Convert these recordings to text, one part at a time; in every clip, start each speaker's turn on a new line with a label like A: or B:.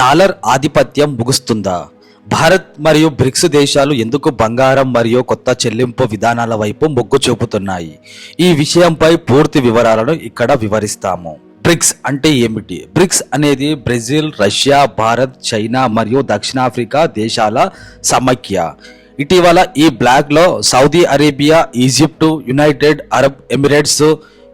A: Dollar ఆధిపత్యం ముగుస్తుందా? భారత్ మరియు bricks దేశాలు ఎందుకు బంగారం మరియు కొత్త చెల్లింపు విధానాల వైపు మొగ్గు చూపుతున్నాయి? ఈ విషయంపై పూర్తి వివరాలను ఇక్కడ వివరిస్తాము. బ్రిక్స్ అంటే ఏమిటి? బ్రిక్స్ అనేది బ్రెజిల్ రష్యా భారత్ చైనా మరియు దక్షిణాఫ్రికా దేశాల సమైక్య. ఇటీవల ఈ బ్లాక్లో Saudi Arabia Egypt United Arab Emirates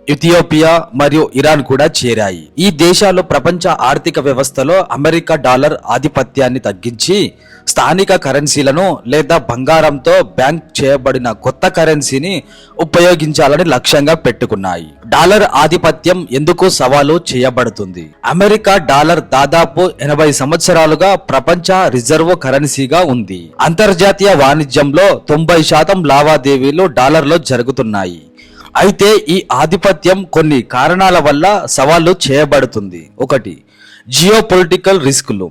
A: Ethiopia మరియు ఇరాన్ కూడా చేరాయి. ఈ దేశాలు ప్రపంచ ఆర్థిక వ్యవస్థలో అమెరికా డాలర్ ఆధిపత్యాన్ని తగ్గించి స్థానిక కరెన్సీలను లేదా బంగారంతో బ్యాంక్ చేయబడిన కొత్త కరెన్సీని ఉపయోగించాలని లక్ష్యంగా పెట్టుకున్నాయి. డాలర్ ఆధిపత్యం ఎందుకు సవాలు చేయబడుతుంది? అమెరికా డాలర్ దాదాపు ఎనభై సంవత్సరాలుగా ప్రపంచ రిజర్వ్ కరెన్సీగా ఉంది. అంతర్జాతీయ వాణిజ్యంలో తొంభై శాతం లావాదేవీలు డాలర్లో జరుగుతున్నాయి. అయితే ఈ ఆధిపత్యం కొన్ని కారణాల వల్ల సవాళ్ళు చేయబడుతుంది. ఒకటి జియో పొలిటికల్ రిస్కులు.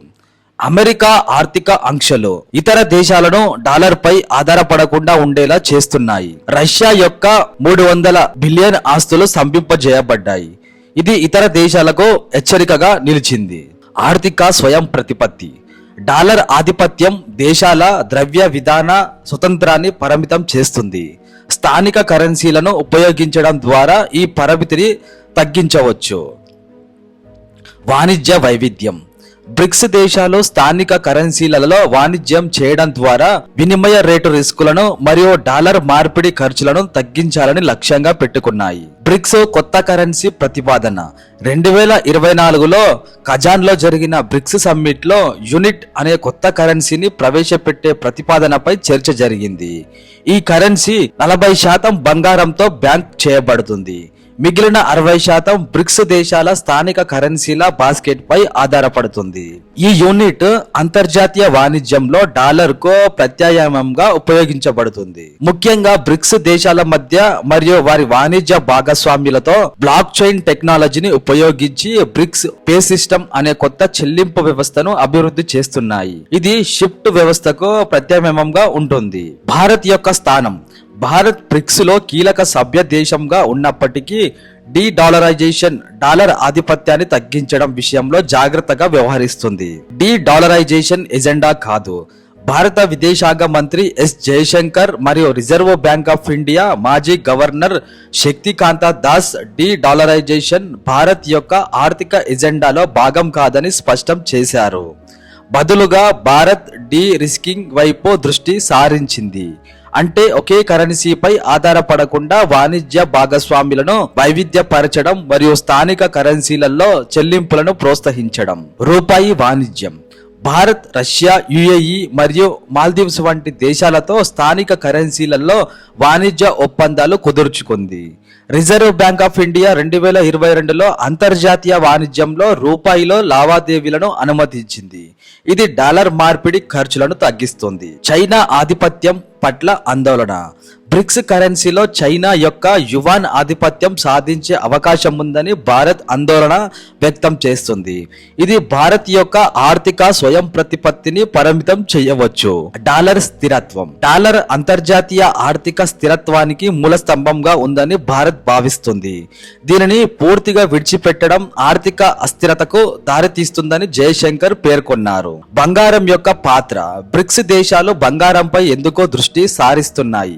A: అమెరికా ఆర్థిక ఆంక్షలు ఇతర దేశాలను డాలర్ పై ఆధారపడకుండా ఉండేలా చేస్తున్నాయి. రష్యా యొక్క మూడు వందల బిలియన్ ఆస్తులు స్తంభింపజేయబడ్డాయి ఇది ఇతర దేశాలకు హెచ్చరికగా నిలిచింది. ఆర్థిక స్వయం ప్రతిపత్తి. డాలర్ ఆధిపత్యం దేశాల ద్రవ్య విధాన స్వతంత్రాన్ని పరిమితం చేస్తుంది. స్థానిక కరెన్సీలను ఉపయోగించడం ద్వారా ఈ పరిమితిని తగ్గించవచ్చు. వాణిజ్య వైవిధ్యం. బ్రిక్స్ దేశాలు స్థానిక కరెన్సీలలో వాణిజ్యం చేయడం ద్వారా వినిమయ రేటు రిస్కులను మరియు డాలర్ మార్పిడి ఖర్చులను తగ్గించాలని లక్ష్యంగా పెట్టుకున్నాయి. బ్రిక్స్ కొత్త కరెన్సీ ప్రతిపాదన. రెండు వేల ఇరవై నాలుగులో కజాన్లో జరిగిన బ్రిక్స్ సమ్మిట్లో యూనిట్ అనే కొత్త కరెన్సీని ప్రవేశపెట్టే ప్రతిపాదనపై చర్చ జరిగింది. ఈ కరెన్సీ నలభై శాతం బంగారంతో బ్యాంక్ చేయబడుతుంది. మిగిలిన అరవై శాతం బ్రిక్స్ దేశాల స్థానిక కరెన్సీల బాస్కెట్ పై ఆధారపడుతుంది. ఈ యూనిట్ అంతర్జాతీయ వాణిజ్యంలో డాలర్కు ప్రత్యామ్నాయంగా ఉపయోగించబడుతుంది. ముఖ్యంగా బ్రిక్స్ దేశాల మధ్య మరియు వారి వాణిజ్య భాగస్వామ్యులతో బ్లాక్ చైన్ టెక్నాలజీని ఉపయోగించి బ్రిక్స్ పే సిస్టమ్ అనే కొత్త చెల్లింపు వ్యవస్థను అభివృద్ధి చేస్తున్నాయి. ఇది షిఫ్ట్ వ్యవస్థకు ప్రత్యామ్నాయంగా ఉంటుంది. భారత్ యొక్క స్థానం భారత్ ప్రిక్స్లో కీలక సభ్య దేశంగా ఉన్నప్పటికీ డీ డాలరైజేషన్ డాలర్ ఆధిపత్యాన్ని తగ్గించడం విషయంలో జాగ్రత్తగా వ్యవహరిస్తుంది. డీ డాలరైజేషన్ ఎజెండా కాదు. భారత విదేశాంగ మంత్రి ఎస్ జయశంకర్ మరియు రిజర్వ్ బ్యాంక్ ఆఫ్ ఇండియా మాజీ governor Shaktikanta Das de dollarisation Bharat యొక్క ఆర్థిక ఎజెండాలో భాగం కాదని స్పష్టం చేశారు. బదులుగా భారత్ డీ రిస్కింగ్ వైపు దృష్టి సారించింది. అంటే ఒకే కరెన్సీపై ఆధారపడకుండా వాణిజ్య భాగస్వాములను వైవిధ్యపరచడం మరియు స్థానిక కరెన్సీలలో చెల్లింపులను ప్రోత్సహించడం. రూపాయి వాణిజ్యం. Bharat Russia U A E మరియు మాల్దీవ్స్ వంటి దేశాలతో స్థానిక కరెన్సీలలో వాణిజ్య ఒప్పందాలు కుదుర్చుకుంది. రిజర్వ్ బ్యాంక్ ఆఫ్ ఇండియా రెండు వేల ఇరవై రెండులో అంతర్జాతీయ వాణిజ్యంలో రూపాయిలో లావాదేవీలను అనుమతించింది. ఇది డాలర్ మార్పిడి ఖర్చులను తగ్గిస్తుంది. చైనా ఆధిపత్యం పట్ల ఆందోళన. బ్రిక్స్ కరెన్సీలో చైనా యొక్క యువాన్ ఆధిపత్యం సాధించే అవకాశం ఉందని భారత్ ఆందోళన వ్యక్తం చేస్తుంది. ఇది భారత్ యొక్క ఆర్థిక స్వయం ప్రతిపత్తిని పరిమితం చేయవచ్చు. డాలర్ స్థిరత్వం. డాలర్ అంతర్జాతీయ ఆర్థిక స్థిరత్వానికి మూల స్తంభంగా ఉందని భారత్ భావిస్తుంది. దీనిని పూర్తిగా విడిచిపెట్టడం ఆర్థిక అస్థిరతకు దారితీస్తుందని జయశంకర్ పేర్కొన్నారు. బంగారం యొక్క పాత్ర. బ్రిక్స్ దేశాలు బంగారంపై ఎందుకో దృష్టి సారిస్తున్నాయి.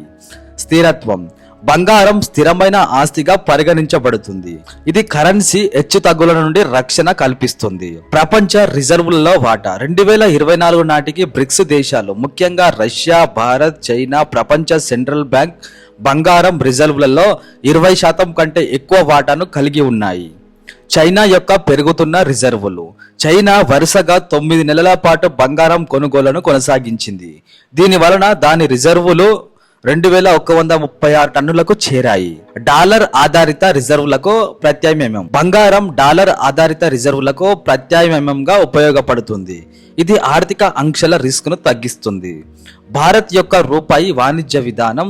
A: స్థిరత్వం. బంగారం స్థిరమైన ఆస్తిగా పరిగణించబడుతుంది. ఇది కరెన్సీ హెచ్చు తగ్గుల నుండి రక్షణ కల్పిస్తుంది. ప్రపంచ రిజర్వులలో వాటా. రెండు వేల ఇరవై నాలుగు నాటికి బ్రిక్స్ దేశాలు ముఖ్యంగా రష్యా భారత్ చైనా ప్రపంచ సెంట్రల్ బ్యాంక్ బంగారం రిజర్వులలో ఇరవై శాతం కంటే ఎక్కువ వాటాను కలిగి ఉన్నాయి. చైనా యొక్క పెరుగుతున్న రిజర్వులు. చైనా వరుసగా తొమ్మిది నెలల పాటు బంగారం కొనుగోలును కొనసాగించింది. దీని వలన దాని రిజర్వులు రెండు వేల ఒక వంద ముప్పై ఆరు టన్నులకు చేరాయి. డాలర్ ఆధారిత రిజర్వులకు ప్రత్యామ్నాయం. బంగారం డాలర్ ఆధారిత రిజర్వులకు ప్రత్యామ్నాయంగా ఉపయోగపడుతుంది. ఇది ఆర్థిక అంశాల రిస్క్ను తగ్గిస్తుంది. భారత్ యొక్క రూపాయి వాణిజ్య విధానం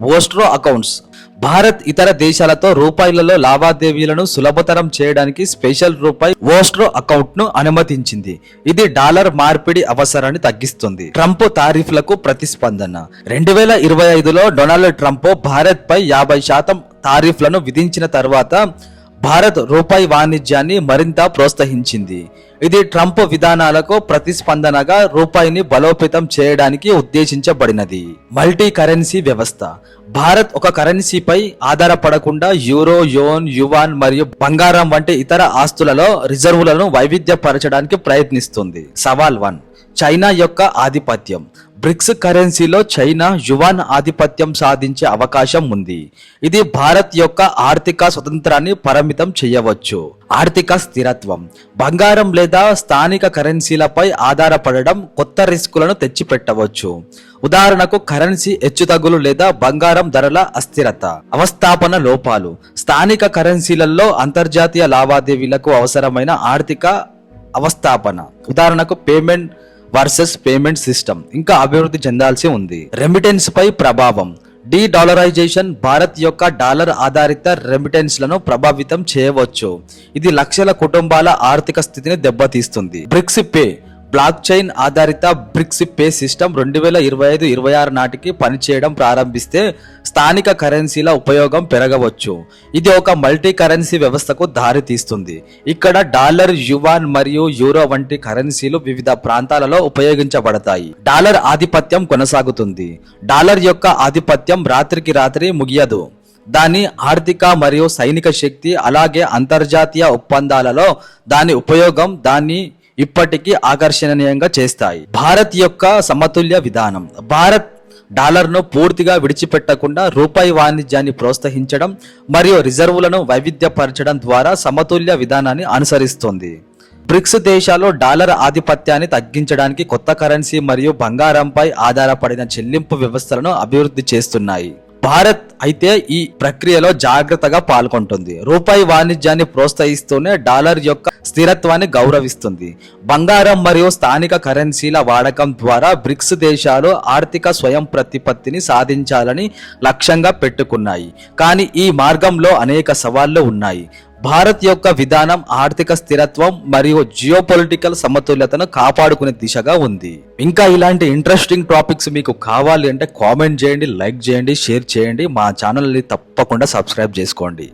A: ఓస్ట్రో అకౌంట్స్ భారత్ ఇతర దేశాలతో రూపాయలలో లావాదేవీలను సులభతరం చేయడానికి స్పెషల్ రూపాయి ఓస్ట్రో అకౌంట్ను అనుమతించింది. ఇది డాలర్ మార్పిడి అవసరాన్ని తగ్గిస్తుంది. ట్రంప్ తారీఫ్లకు ప్రతిస్పందన. రెండు వేల ఇరవై ఐదులో డొనాల్డ్ ట్రంప్ భారత్ పై యాభై శాతం తారీఫ్లను విధించిన తర్వాత భారత్ రూపాయి వాణిజ్యాన్ని మరింత ప్రోత్సహించింది. ఇది ట్రంప్ విధానాలకు ప్రతిస్పందనగా రూపాయిని బలోపేతం చేయడానికి ఉద్దేశించబడినది. మల్టీ కరెన్సీ వ్యవస్థ. భారత్ ఒక కరెన్సీపై ఆధారపడకుండా యూరో యోన్ యువాన్ మరియు బంగారం వంటి ఇతర ఆస్తులలో రిజర్వులను వైవిధ్యపరచడానికి ప్రయత్నిస్తుంది. సవాల్ వన్. చైనా యొక్క ఆధిపత్యం. బ్రిక్స్ కరెన్సీలో చైనా యువాన్ ఆధిపత్యం సాధించే అవకాశం ఉంది. ఇది భారత్ యొక్క ఆర్థిక స్వతంత్రాన్ని పరిమితం చేయవచ్చు. ఆర్థిక స్థిరత్వం. బంగారం లేదా స్థానిక కరెన్సీలపై ఆధారపడడం కొత్త రిస్కులను తెచ్చిపెట్టవచ్చు. ఉదాహరణకు కరెన్సీ హెచ్చుతగ్గులు లేదా బంగారం ధరల అస్థిరత. అవస్థాపన లోపాలు. స్థానిక కరెన్సీలలో అంతర్జాతీయ లావాదేవీలకు అవసరమైన ఆర్థిక అవస్థాపన. ఉదాహరణకు పేమెంట్ వర్సెస్ పేమెంట్ సిస్టమ్. ఇంకా అభివృద్ధి చెందాల్సి ఉంది. రెమిటెన్స్ పై ప్రభావం. డీ డాలరైజేషన్ భారత్ యొక్క డాలర్ ఆధారిత రెమిటెన్స్లను ప్రభావితం చేయవచ్చు. ఇది లక్షల కుటుంబాల ఆర్థిక స్థితిని దెబ్బతీస్తుంది. బ్రిక్స్ పే బ్లాక్ చైన్ ఆధారిత బ్రిక్స్ పే సిస్టమ్ రెండు వేల ఇరవై ఐదు ఇరవై ఆరు నాటికి పనిచేయడం ప్రారంభిస్తే స్థానిక కరెన్సీల ఉపయోగం పెరగవచ్చు. ఇది ఒక మల్టీ కరెన్సీ వ్యవస్థకు దారి తీస్తుంది ఇక్కడ డాలర్ యువాన్ మరియు యూరో వంటి కరెన్సీలు వివిధ ప్రాంతాలలో ఉపయోగించబడతాయి. డాలర్ ఆధిపత్యం కొనసాగుతుంది. డాలర్ యొక్క ఆధిపత్యం రాత్రికి రాత్రి ముగియదు. దాని ఆర్థిక మరియు సైనిక శక్తి అలాగే అంతర్జాతీయ ఒప్పందాలలో దాని ఉపయోగం దాన్ని ఇప్పటికీ ఆకర్షణీయంగా చేస్తాయి. భారత్ యొక్క సమతుల్య విధానం. భారత్ డాలర్ను పూర్తిగా విడిచిపెట్టకుండా రూపాయి వాణిజ్యాన్ని ప్రోత్సహించడం మరియు రిజర్వులను వైవిధ్యపరచడం ద్వారా సమతుల్య విధానాన్ని అనుసరిస్తుంది. బ్రిక్స్ దేశాలు డాలర్ ఆధిపత్యాన్ని తగ్గించడానికి కొత్త కరెన్సీ మరియు బంగారంపై ఆధారపడిన చెల్లింపు వ్యవస్థలను అభివృద్ధి చేస్తున్నాయి. భారత్ అయితే ఈ ప్రక్రియలో జాగ్రత్తగా పాల్గొంటుంది. రూపాయి వాణిజ్యాన్ని ప్రోత్సహిస్తూనే డాలర్ యొక్క స్థిరత్వాన్ని గౌరవిస్తుంది. బంగారం మరియు స్థానిక కరెన్సీల వాడకం ద్వారా బ్రిక్స్ దేశాలు ఆర్థిక స్వయం ప్రతిపత్తిని సాధించాలని లక్ష్యంగా పెట్టుకున్నాయి. కానీ ఈ మార్గంలో అనేక సవాళ్ళు ఉన్నాయి. భారత్ యొక్క విధానం ఆర్థిక స్థిరత్వం మరియు జియోపొలిటికల్ సమతుల్యతను కాపాడుకునే దిశగా ఉంది. ఇంకా ఇలాంటి ఇంట్రెస్టింగ్ టాపిక్స్ మీకు కావాలి అంటే కామెంట్ చేయండి లైక్ చేయండి షేర్ చేయండి. మా ఛానల్ని తప్పకుండా సబ్స్క్రైబ్ చేసుకోండి.